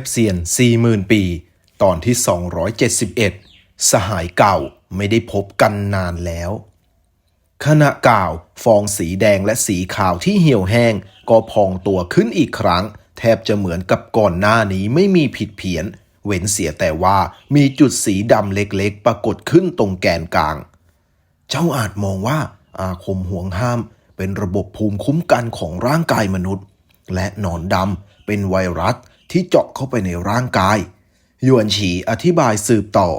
พเซียน 40,000 ปี ตอนที่ 271 สหายเก่าไม่ได้พบกันนานแล้ว ขณะกล่าวฟองสีแดงและสีขาวที่เหี่ยวแห้ง ก็พองตัวขึ้นอีกครั้ง แทบจะเหมือนกับก่อนหน้านี้ไม่มีผิดเพี้ยน เว้นเสียแต่ว่ามีจุดสีดำเล็กๆ ปรากฏขึ้นตรงแกนกลาง เจ้าอาจมองว่าอาคมห่วงห้าม เป็นระบบภูมิคุ้มกันของร่างกายมนุษย์ และหนอนดำเป็นไวรัส ที่เจาะเข้าไปในร่างกาย ยวนฉีอธิบายสืบต่อ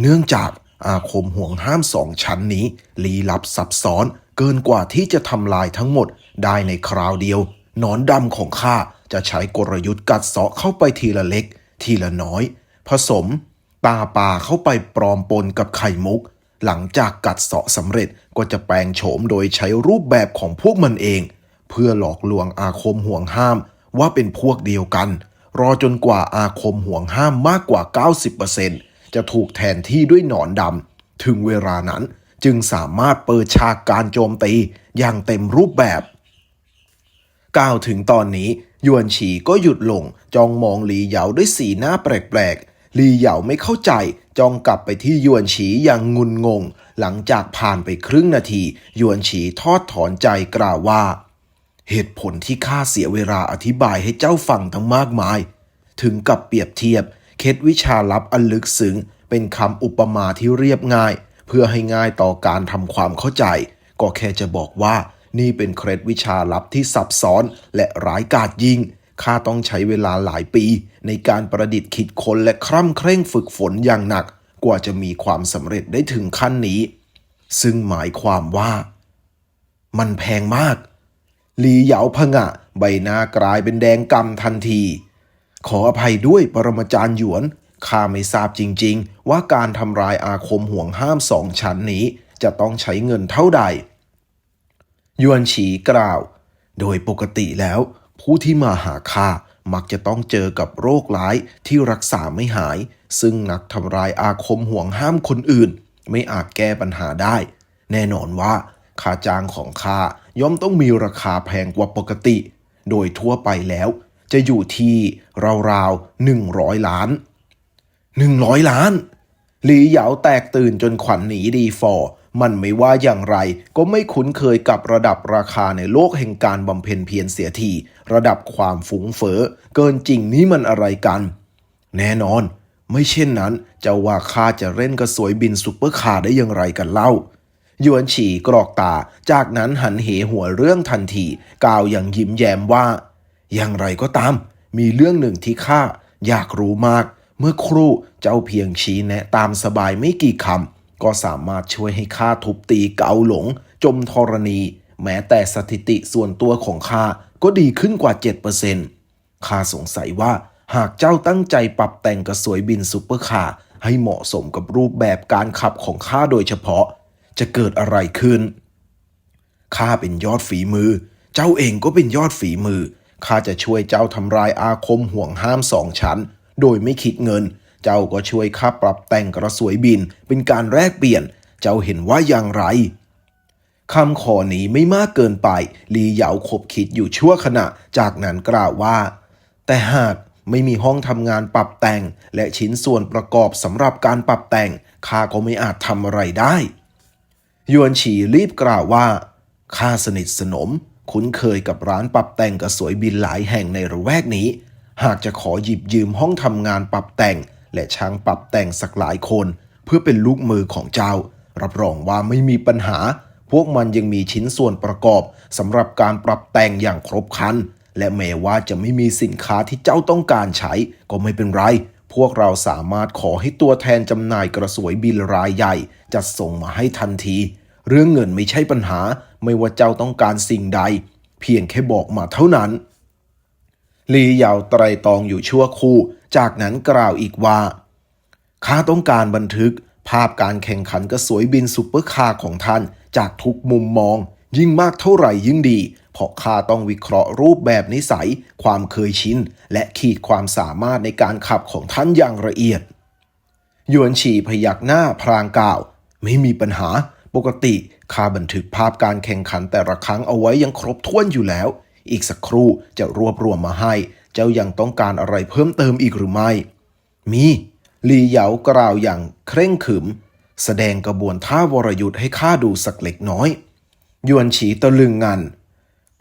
เนื่องจากอาคมห่วงห้ามสองชั้นนี้ ลี้ลับซับซ้อนเกินกว่าที่จะทำลายทั้งหมดได้ในคราวเดียวหนอนดำของข้าจะใช้กลยุทธ์กัดเซาะเข้าไปทีละเล็ก ทีละน้อย ผสมตาปลาเข้าไปปลอมปนกับไข่มุก หลังจากกัดเสาะสำเร็จก็จะแปลงโฉมโดยใช้รูปแบบของพวกมันเอง เพื่อหลอกลวงอาคมห่วงห้ามว่าเป็นพวกเดียวกัน รอจนกว่าอาคมห่วงห้ามมากกว่า 90%จะถูกแทนที่ด้วยหนอนดำ ถึงเวลานั้นจึงสามารถเปิดฉากการโจมตีอย่างเต็มรูปแบบก้าวถึงตอนนี้ยวนฉีก็หยุดลงจ้องมองหลีเหยาด้วยสีหน้าแปลกๆหลีเหยาไม่เข้าใจจ้องกลับไปที่ยวนฉีอย่างงุนงง หลังจากผ่านไปครึ่งนาที ยวนฉีทอดถอนใจกล่าวว่า เหตุผลที่ข้าเสียเวลาอธิบายให้เจ้าฟังทั้งมากมาย ถึงกับเปรียบเทียบ เคล็ดวิชาลับอันลึกซึ้งเป็นคำอุปมาที่เรียบง่าย เพื่อให้ง่ายต่อการทำความเข้าใจ ก็แค่จะบอกว่า นี่เป็นเคล็ดวิชาลับที่ซับซ้อนและร้ายกาจยิ่งข้าต้องใช้เวลาหลายปี ในการประดิษฐ์คิดค้นและคร่ำเคร่งฝึกฝนอย่างหนัก กว่าจะมีความสำเร็จได้ถึงขั้นนี้ ซึ่งหมายความว่า มันแพงมาก หลีเหยาผงะ ใบหน้ากลายเป็นแดงกำทันที ขออภัยด้วยปรมาจารย์หยวน ข้าไม่ทราบจริง ๆ ว่าการทำลายอาคมห่วงห้ามสองชั้นนี้ จะต้องใช้เงินเท่าใด ยวนฉีกล่าว โดยปกติแล้ว ผู้ที่มาหาข้ามักจะต้องเจอกับโรคร้ายที่รักษาไม่หาย ซึ่งนักทำลายอาคมห่วงห้ามคนอื่น ไม่อาจแก้ปัญหาได้ แน่นอนว่า ค่าจ้างของข้าย่อมต้องมีราคาแพงกว่าปกติ โดยทั่วไปแล้ว จะอยู่ที่ราวๆหนึ่งร้อยล้านหนึ่งร้อยล้าน หลีเหยาแตกตื่นจนขวัญหนีดีฟอร์มันไม่ว่าอย่างไรก็ไม่คุ้นเคยกับระดับราคาในโลกแห่งการบำเพ็ญเพียรเสียทีระดับความฟุ้งเฟ้อเกินจริงนี้มันอะไรกัน แน่นอน ไม่เช่นนั้นจะว่าข้าจะเล่นกระสวยบินซุปเปอร์คาร์ได้อย่างไรกันเล่า ยวนฉี่กรอกตา จากนั้นหันเหหัวเรื่องทันที กล่าวอย่างยิ้มแย้มว่า อย่างไรก็ตาม มีเรื่องหนึ่งที่ข้าอยากรู้มาก เมื่อครู่เจ้าเพียงชี้แนะตามสบายไม่กี่คำก็สามารถช่วยให้ข้าทุบตีเกาหลง จมธรณี แม้แต่สถิติส่วนตัวของข้าก็ดีขึ้นกว่า 7%ข้าสงสัยว่าหากเจ้าตั้งใจปรับแต่งกระสวยบินซุปเปอร์คาร์ให้เหมาะสมกับรูปแบบการขับของข้าโดยเฉพาะ จะเกิดอะไรขึ้น ข้าเป็นยอดฝีมือ เจ้าเองก็เป็นยอดฝีมือ ข้าจะช่วยเจ้าทำลายอาคมห่วงห้ามสองชั้น โดยไม่คิดเงิน เจ้าก็ช่วยข้าปรับแต่งกระสวยบิน เป็นการแลกเปลี่ยน เจ้าเห็นว่าอย่างไรคำขอนี้ไม่มากเกินไป ลีเหยาขบคิดอยู่ชั่วขณะ จากนั้นกล่าวว่า แต่หากไม่มีห้องทำงานปรับแต่ง และชิ้นส่วนประกอบสำหรับการปรับแต่งข้าก็ไม่อาจทำอะไรได้ ยวนฉีรีบกล่าวว่าข้าสนิทสนม คุ้นเคยกับร้านปรับแต่งกระสวยบินหลายแห่งในระแวกนี้ หากจะขอหยิบยืมห้องทำงานปรับแต่ง และช่างปรับแต่งสักหลายคน เพื่อเป็นลูกมือของเจ้า รับรองว่าไม่มีปัญหา พวกมันยังมีชิ้นส่วนประกอบสำหรับการปรับแต่งอย่างครบครันและแม้ว่าจะไม่มีสินค้าที่เจ้าต้องการใช้ ก็ไม่เป็นไร พวกเราสามารถขอให้ตัวแทนจำหน่ายกระสวยบินรายใหญ่ จัดส่งมาให้ทันที เรื่องเงินไม่ใช่ปัญหา ไม่ว่าเจ้าต้องการสิ่งใด เพียงแค่บอกมาเท่านั้นลีเยาวไตรตองอยู่ชั่วคู่ จากนั้นกล่าวอีกว่าข้าต้องการบันทึก ภาพการแข่งขันกระสวยบินซุปเปอร์คาร์ของท่านจากทุกมุมมอง ยิ่งมากเท่าไหร่ยิ่งดี เพราะข้าต้องวิเคราะห์รูปแบบนิสัย ความเคยชิน และขีดความสามารถในการขับของท่านอย่างละเอียด ยวนฉีพยักหน้าพรางกล่าว ไม่มีปัญหา ปกติข้าบันทึกภาพการแข่งขันแต่ละครั้งเอาไว้ยังครบถ้วนอยู่แล้ว อีกสักครู่จะรวบรวมมาให้ เจ้ายังต้องการอะไรเพิ่มเติมอีกหรือไม่ มีลีเหยากล่าวอย่างเคร่งขรึม แสดงกระบวนท่าวรยุทธ์ให้ข้าดูสักเล็กน้อย ยวนฉีตะลึงงัน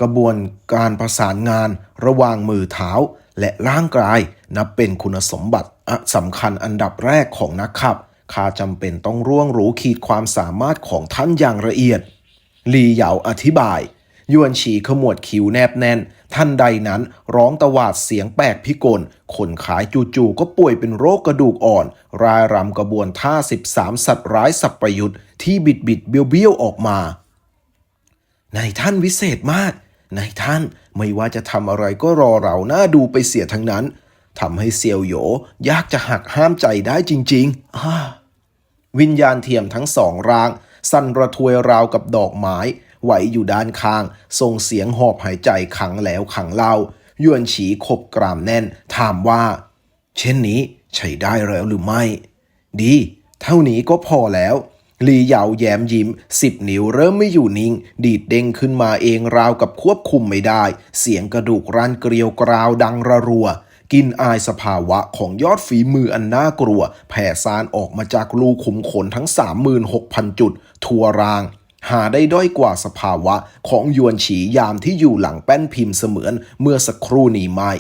กระบวนการประสานงานระหว่างมือเท้าและร่างกายนับเป็นคุณสมบัติสำคัญอันดับแรกของนักขับ ข้าจำเป็นต้องร่วงรู้ขีดความสามารถของท่านอย่างละเอียด ลีเหยาอธิบาย ยวนฉีขมวดคิ้วแนบแน่น ท่านใดนั้นร้องตะหวาดเสียงแปลกพิกลคนขายจู่ๆก็ป่วยเป็นโรคกระดูกอ่อน รายรำกระบวนท่า 13 สัตว์ร้ายสับประยุทธ์ที่บิดบิดเบี้ยวเบี้ยวออกมา ในท่านวิเศษมากนายท่านไม่ว่าจะทำอะไรก็รอเราหน้าดูไปเสียทั้งนั้นทำให้เซียวโหยยากจะหักห้ามใจได้จริง ๆอ่า วิญญาณเทียมทั้งสองร่าง สั่นระทวยราวกับดอกไม้ไหวอยู่ด้านข้าง ส่งเสียงหอบหายใจขังแล้วขังเล่ายวนฉีขบกรามแน่น ถามว่า เช่นนี้ใช้ได้แล้วหรือไม่ ดี เท่านี้ก็พอแล้วลีเหยาแย้มยิ้มสิบนิ้วเริ่มไม่อยู่นิ่ง ดีดเด้งขึ้นมาเองราวกับควบคุมไม่ได้ เสียงกระดูกรันเกลียวกราวดังระรัว กินอายสภาวะของยอดฝีมืออันน่ากลัว แผ่ซานออกมาจากรูขุมขนทั้ง 36,000 จุด ทั่วราง หาได้ด้อยกว่าสภาวะของยวนฉียามที่อยู่หลังแป้นพิมพ์เสมือนเมื่อสักครู่นี้ไม่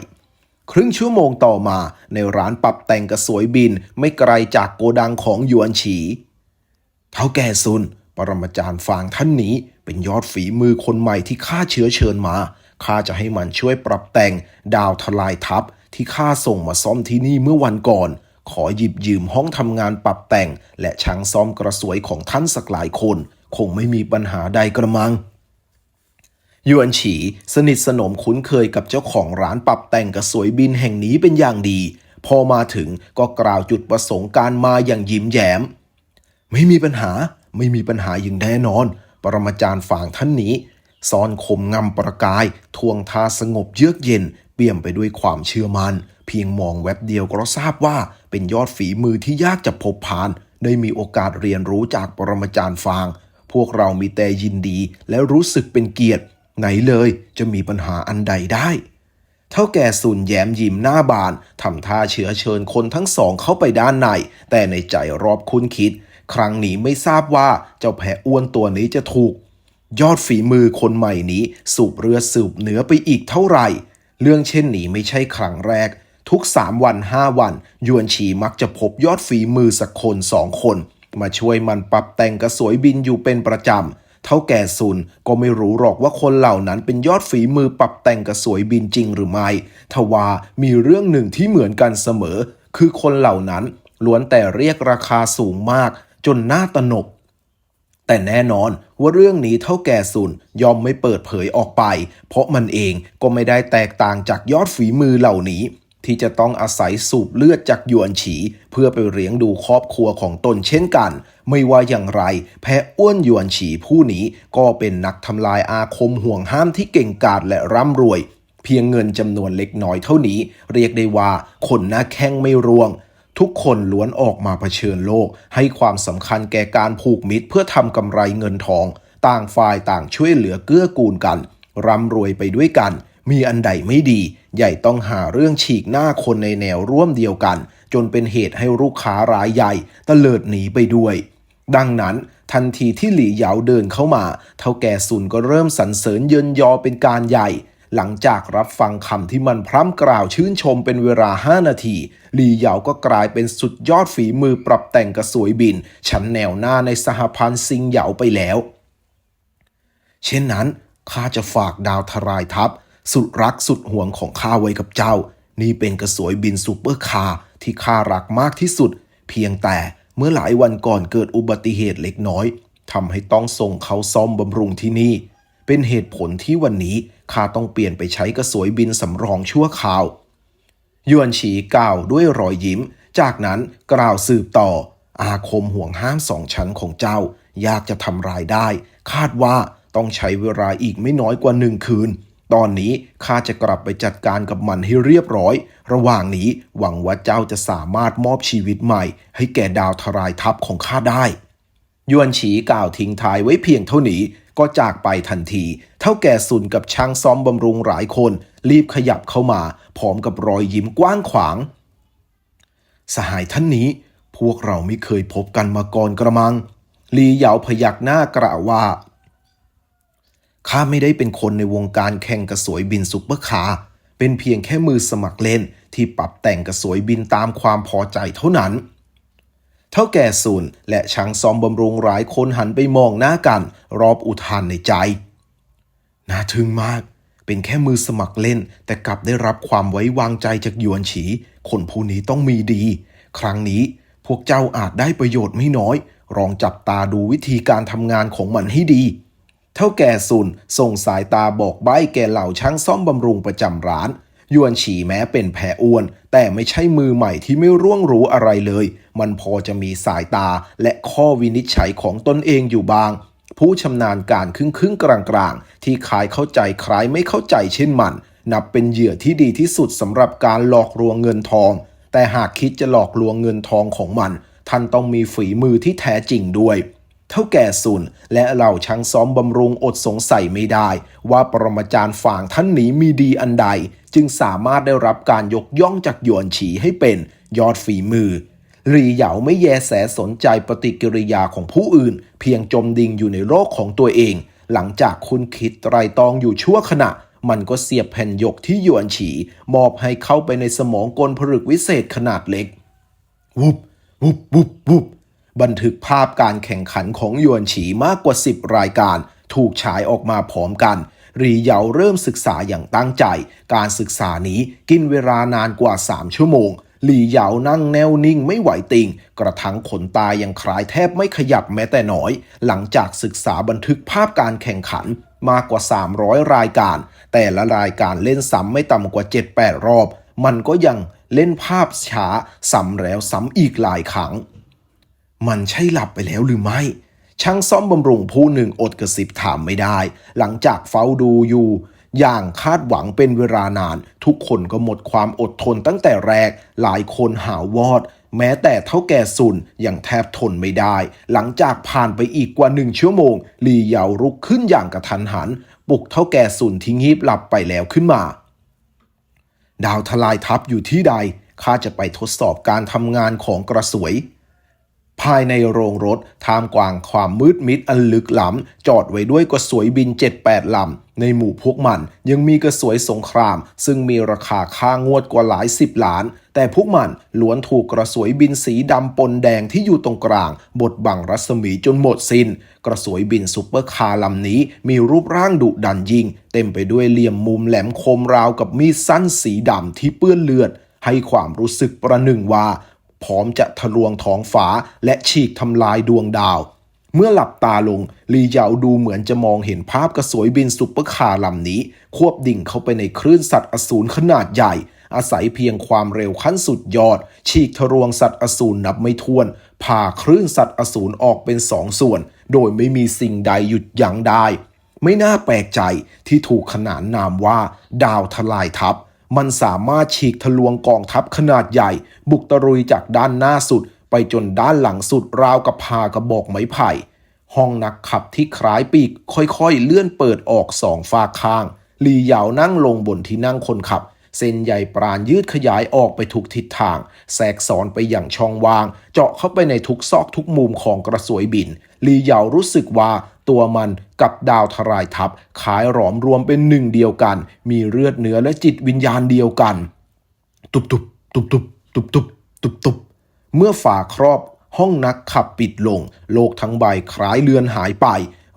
ครึ่งชั่วโมงต่อมาในร้านปรับแต่งกระสวยบินไม่ไกลจากโกดังของยวนฉี เท่าแก่ซุน ปรมาจารย์ฟางท่านนี้ เป็นยอดฝีมือคนใหม่ที่ข้าเชื้อเชิญมาข้าจะให้มันช่วยปรับแต่งดาวทลายทัพ ที่ข้าส่งมาซ่อมที่นี่เมื่อวันก่อน ขอหยิบยืมห้องทำงานปรับแต่ง และช่างซ่อมกระสวยของท่านสักหลายคน คงไม่มีปัญหาใดกระมังยวนฉีสนิทสนมคุ้นเคยกับเจ้าของร้านปรับแต่งกระสวยบินแห่งนี้เป็นอย่างดี พอมาถึงก็กล่าวจุดประสงค์การมาอย่างยิ้มแย้ม ไม่มีปัญหาไม่มีปัญหาอย่างแน่นอน ปรมาจารย์ฝางท่านนี้ซ่อนคมงำประกาย ทวงทาสงบเยือกเย็น เปี่ยมไปด้วยความเชื่อมัน่น เพียงมองแว็บเดียวก็ทราบว่าเป็นยอดฝีมือที่ยากจะพบผ่าน ได้มีโอกาสเรียนรู้จากปรมาจารย์ฟาง พวกเรามีแต่ยินดี และรู้สึกเป็นเกียรติ ไหนเลยจะมีปัญหาอันใดได้ เท่าแก่สุนแย้มยิ้มหน้าบานทำท่าเชื้อเชิญคนทั้งสองเข้าไปด้านใน แต่ในใจรอบคุ้นคิด ครั้งนี้ไม่ทราบว่าเจ้าแพะอ้วนตัวนี้จะถูก ยอดฝีมือคนใหม่นี้สูบเรือสืบเหนือไปอีกเท่าไหร่ เรื่องเช่นนี้ไม่ใช่ครั้งแรก ทุกสามวันห้าวัน ยวนฉีมักจะพบยอดฝีมือสักคนสองคน มาช่วยมันปรับแต่งกระสวยบินอยู่เป็นประจำ เท่าแก่ซุนก็ไม่รู้หรอกว่าคนเหล่านั้นเป็นยอดฝีมือปรับแต่งกระสวยบินจริงหรือไม่ทว่ามีเรื่องหนึ่งที่เหมือนกันเสมอ คือคนเหล่านั้นล้วนแต่เรียกราคาสูงมาก จนน่าตนก แต่แน่นอนว่าเรื่องนี้เท่าแก่ซุนยอมไม่เปิดเผยออกไป เพราะมันเองก็ไม่ได้แตกต่างจากยอดฝีมือเหล่านี้ ที่จะต้องอาศัยสูบเลือดจากหยวนฉี เพื่อไปเลี้ยงดูครอบครัวของตนเช่นกัน ไม่ว่าอย่างไร แพะอ้วนหยวนฉีผู้นี้ก็เป็นนักทำลายอาคมห่วงห้ามที่เก่งกาจและร่ำรวย เพียงเงินจำนวนเล็กน้อยเท่านี้ เรียกได้ว่าคนหน้าแข้งไม่รวง ทุกคนล้วนออกมาเผชิญโลก ให้ความสำคัญแก่การผูกมิตร เพื่อทำกำไรเงินทอง ต่างฝ่ายต่างช่วยเหลือเกื้อกูลกัน ร่ำรวยไปด้วยกัน มีอันใดไม่ดี ใหญ่ต้องหาเรื่องฉีกหน้าคนในแนวร่วมเดียวกัน จนเป็นเหตุให้ลูกค้ารายใหญ่ตะเลิดหนีไปด้วย ดังนั้นทันทีที่หลี่เหยาเดินเข้ามา เท่าแก่ซุนก็เริ่มสรรเสริญเยินยอเป็นการใหญ่ หลังจากรับฟังคำที่มันพร่ำกล่าวชื่นชมเป็นเวลา 5 นาทีหลีเหยาก็กลายเป็นสุดยอดฝีมือปรับแต่งกระสวยบิน ชั้นแนวหน้าในสหพันธ์ซิงเหยาไปแล้ว เช่นนั้นข้าจะฝากดาวทรายทัพ สุดรักสุดห่วงของข้าไว้กับเจ้า นี่เป็นกระสวยบินซูเปอร์คาร์ที่ข้ารักมากที่สุด เพียงแต่เมื่อหลายวันก่อนเกิดอุบัติเหตุเล็กน้อยทำให้ต้องส่งเขาซ่อมบำรุงที่นี่ เป็นเหตุผลที่วันนี้ ข้าต้องเปลี่ยนไปใช้กระสวยบินสำรองชั่วคราว ยวนฉีกล่าวด้วยรอยยิ้ม จากนั้นกล่าวสืบต่อ อาคมห่วงห้ามสองชั้นของเจ้า ยากจะทำรายได้ คาดว่าต้องใช้เวลาอีกไม่น้อยกว่าหนึ่งคืน ตอนนี้ข้าจะกลับไปจัดการกับมันให้เรียบร้อย ระหว่างนี้หวังว่าเจ้าจะสามารถมอบชีวิตใหม่ ให้แก่ดาวทรายทัพของข้าได้ยวนฉีกล่าวทิ้งท้ายไว้เพียงเท่านี้ ก็จากไปทันที เท่าแก่ซุนกับช่างซ่อมบำรุงหลายคน รีบขยับเข้ามาพพร้อมกับรอยยิ้มกว้างขวาง สหายท่านนี้ พวกเราไม่เคยพบกันมาก่อนกระมัง ลีเหยาพยักหน้ากล่าวว่าข้าไม่ได้เป็นคนในวงการแข่งกระสวยบินซุปเปอร์คาร์เป็นเพียงแค่มือสมัครเล่นที่ปรับแต่งกระสวยบินตามความพอใจเท่านั้น เท่าแก่ศูนย์และช่างซ้อมบำรุงหลายคนหันไปมองหน้ากัน รอบอุทานในใจ น่าทึ่งมาก เป็นแค่มือสมัครเล่น แต่กลับได้รับความไว้วางใจจากหยวนฉี คนผู้นี้ต้องมีดี ครั้งนี้พวกเจ้าอาจได้ประโยชน์ไม่น้อย ลองจับตาดูวิธีการทำงานของมันให้ดี เท่าแก่ซุนส่งสายตาบอกใบ้แก่เหล่าช่างซ่อมบำรุงประจำร้าน ยวนฉีแม้เป็นแผลอ้วน แต่ไม่ใช่มือใหม่ที่ไม่ร่วงรู้อะไรเลย มันพอจะมีสายตาและข้อวินิจฉัยของตนเองอยู่บาง ผู้ชำนาญการครึ่งครึ่งกลางกลางๆ ที่คล้ายเข้าใจคล้ายไม่เข้าใจเช่นมัน นับเป็นเหยื่อที่ดีที่สุดสำหรับการหลอกลวงเงินทอง แต่หากคิดจะหลอกลวงเงินทองของมัน ท่านต้องมีฝีมือที่แท้จริงด้วย เท่าแก่ซุนและเหล่าช่างซ้อมบำรุงอดสงสัยไม่ได้ ว่าปรมาจารย์ฝ่างท่านนี้มีดีอันใด จึงสามารถได้รับการยกย่องจากหยวนฉีให้เป็นยอดฝีมือหรีเหยาไม่แยแสสนใจปฏิกิริยาของผู้อื่น เพียงจมดิ่งอยู่ในโลกของตัวเอง หลังจากคุณคิดไตรตองอยู่ชั่วขณะ มันก็เสียบแผ่นหยกที่หยวนฉี มอบให้เข้าไปในสมองกลผลึกวิเศษขนาดเล็ก วุบวุบวุบวุบ บันทึกภาพการแข่งขันของยวนฉีมากกว่า 10 รายการ ถูกฉายออกมาพร้อมกัน รีเหยาเริ่มศึกษาอย่างตั้งใจ การศึกษานี้กินเวลานานกว่า 3 ชั่วโมงหลี่เหยานั่งแน่วนิ่งไม่ไหวติง กระทั่งขนตายังคลายแทบไม่ขยับแม้แต่น้อย หลังจากศึกษาบันทึกภาพการแข่งขันมากกว่า 300 รายการ แต่ละรายการเล่นซ้ำไม่ต่ำกว่า 7-8 รอบ มันก็ยังเล่นภาพช้าซ้ำแล้วซ้ำอีกหลายครั้ง มันใช่หลับไปแล้วหรือไม่ ช่างซ่อมบำรุงผู้หนึ่งอดกระซิบถามไม่ได้ หลังจากเฝ้าดูอยู่ อย่างคาดหวังเป็นเวลานาน ทุกคนก็หมดความอดทนตั้งแต่แรก หลายคนหาวอด แม้แต่เท่าแก่ซุนยังแทบทนไม่ได้ หลังจากผ่านไปอีกกว่าหนึ่งชั่วโมง ลีเยาลุกขึ้นอย่างกระทันหันปลุกเท่าแก่ซุนที่งีบหลับไปแล้วขึ้นมา ดาวทลายทัพอยู่ที่ใดข้าจะไปทดสอบการทำงานของกระสวย ภายในโรงรถท่ามกลางความมืดมิดอันลึกล้ำ จอดไว้ด้วยกระสวยบิน 7-8 ลำ ในหมู่พวกมันยังมีกระสวยสงคราม ซึ่งมีราคาค่างวดกว่าหลายสิบล้าน แต่พวกมันล้วนถูกกระสวยบินสีดำปนแดงที่อยู่ตรงกลาง บดบังรัศมีจนหมดสิน้น กระสวยบินซุปเปอร์คาร์ลำนี้มีรูปร่างดุดันยิ่ง เต็มไปด้วยเหลี่ยมมุมแหลมคมราวกับมีดสั้นสีดำที่เปื้อนเลือดให้ความรู้สึกประหนึ่งว่า พร้อมจะทะลวงท้องฟ้าและฉีกทำลายดวงดาว เมื่อหลับตาลง ลีเหยาดูเหมือนจะมองเห็นภาพกระสวยบินซุปเปอร์คาร์ลำนี้ ควบดิ่งเข้าไปในคลื่นสัตว์อสูรขนาดใหญ่ อาศัยเพียงความเร็วขั้นสุดยอด ฉีกทะลวงสัตว์อสูรนับไม่ถ้วนพาคลื่นสัตว์อสูรออกเป็นสองส่วน โดยไม่มีสิ่งใดหยุดยั้งได้ ไม่น่าแปลกใจที่ถูกขนานนามว่า ดาวทลายทัพ มันสามารถฉีกทะลวงกองทัพขนาดใหญ่ บุกตะรุยจากด้านหน้าสุด ไปจนด้านหลังสุดราวกับพากระบอกไม้ไผ่ ห้องนักขับที่คล้ายปีกค่อยๆ เลื่อนเปิดออกสองฝากข้าง ลีเหยาวนั่งลงบนที่นั่งคนขับ เส้นใยปราณยืดขยายออกไปทุกทิศทาง แทรกสอนไปอย่างช่องว่าง เจาะเข้าไปในทุกซอกทุกมุมของกระสวยบินลีเหยารู้สึกว่า ตัวมันกับดาวทรายทับขายหลอมรวมเป็นหนึ่งเดียวกัน มีเลือดเนื้อและจิตวิญญาณเดียวกัน ตุบตุบตุบตุบตุบตุบตุบตุบเมื่อฝาครอบห้องนักขับปิดลง โลกทั้งใบคล้ายเลือนหายไป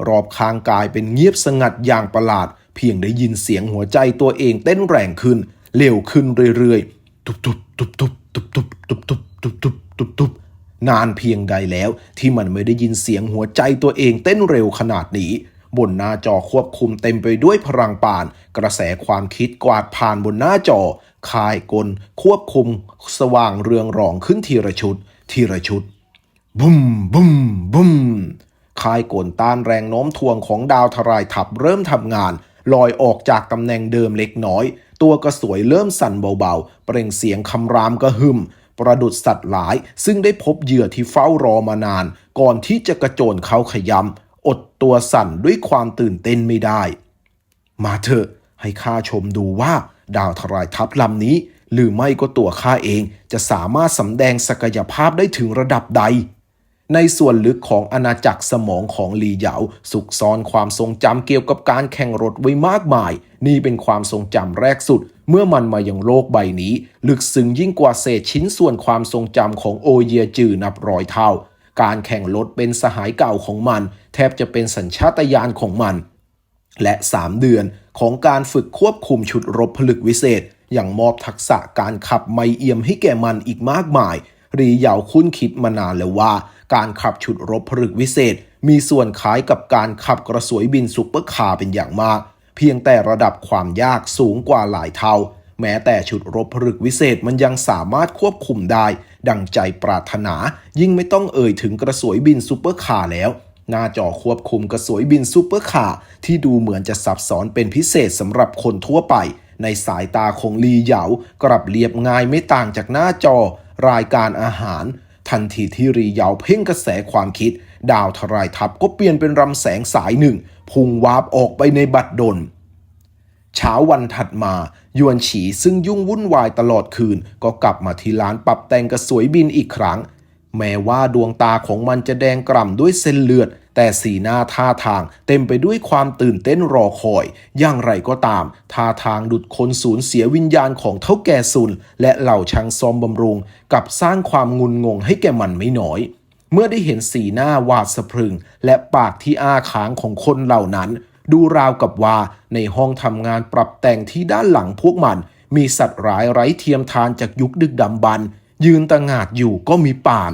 รอบข้างกายเป็นเงียบสงัดอย่างประหลาด เพียงได้ยินเสียงหัวใจตัวเองเต้นแรงขึ้น เร็วขึ้นเรื่อยๆ ตุบตุบตุบตุบตุบตุบตุบตุบตุบตุบตุบตุบ นานเพียงใดแล้ว ที่มันไม่ได้ยินเสียงหัวใจตัวเองเต้นเร็วขนาดนี้ บนหน้าจอควบคุมเต็มไปด้วยพลังปาน กระแสความคิดกวาดผ่านบนหน้าจอคายกล ควบคุม สว่างเรืองรองขึ้นทีละชุด ทีละชุด บุ้มบุ้มบุ้มคายกลต้านแรงโน้มถ่วงของดาวทรายทับเริ่มทำงานลอยออกจากตำแหน่งเดิมเล็กน้อย ตัวกระสวยเริ่มสั่นเบาๆ เปล่งเสียงคำรามกระหึ่ม ประดุดสัตว์หลาย ซึ่งได้พบเหยื่อที่เฝ้ารอมานาน ก่อนที่จะกระโจนเขาขยำอดตัวสั่นด้วยความตื่นเต้นไม่ได้ มาเถอะให้ข้าชมดูว่า ดาวทรายทัพลำนี้ หรือไม่ก็ตัวข้าเองจะสามารถสำแดงศักยภาพได้ถึงระดับใด ในส่วนลึกของอาณาจักรสมองของหลีเหยาสุกซ่อนความทรงจำเกี่ยวกับการแข่งรถไว้มากมาย นี่เป็นความทรงจำแรกสุด เมื่อมันมายังโลกใบนี้ ลึกซึ้งยิ่งกว่าเศษชิ้นส่วนความทรงจำของโอเยียจือนับร้อยเท่า การแข่งรถเป็นสหายเก่าของมัน แทบจะเป็นสัญชาตญาณของมัน และ 3 เดือนของการฝึกควบคุมชุดรบผลึกวิเศษ อย่างมอบทักษะการขับไมเอียมให้แก่มันอีกมากมาย รีเหยาคุ้นคิดมานานแล้วว่า การขับชุดรบผลึกวิเศษ มีส่วนคล้ายกับการขับกระสวยบินซุปเปอร์คาร์เป็นอย่างมาก เพียงแต่ระดับความยากสูงกว่าหลายเท่า แม้แต่ชุดรบผลึกวิเศษมันยังสามารถควบคุมได้ ดังใจปรารถนา ยิ่งไม่ต้องเอ่ยถึงกระสวยบินซุปเปอร์คาร์แล้ว หน้าจอควบคุมกระสวยบินซูเปอร์คาร์ที่ดูเหมือนจะซับซ้อนเป็นพิเศษสำหรับคนทั่วไป ในสายตาของลีเหยากลับเรียบง่ายไม่ต่างจากหน้าจอ รายการอาหาร ทันทีที่รีเหยาเพ่งกระแสความคิด ดาวทรายทัพก็เปลี่ยนเป็นรำแสงสายหนึ่ง พุ่งวาบออกไปในบัดดลเช้าวันถัดมา ยวนฉีซึ่งยุ่งวุ่นวายตลอดคืน ก็กลับมาที่ร้านปรับแต่งกระสวยบินอีกครั้ง แม้ว่าดวงตาของมันจะแดงกล่ำด้วยเส้นเลือด แต่สีหน้าท่าทางเต็มไปด้วยความตื่นเต้นรอคอย อย่างไรก็ตาม ท่าทางดุดคนสูญเสียวิญญาณของเท่าแก่ซุน และเหล่าช่างซอมบำรุง กับสร้างความงุนงงให้แก่มันไม่น้อย เมื่อได้เห็นสีหน้าหวาดสะพรึง และปากที่อ้าค้างของคนเหล่านั้น ดูราวกับว่าในห้องทำงานปรับแต่งที่ด้านหลังพวกมัน มีสัตว์ร้ายไร้เทียมทานจากยุคดึกดำบรรยืนตะงาดอยู่ก็มีป่าน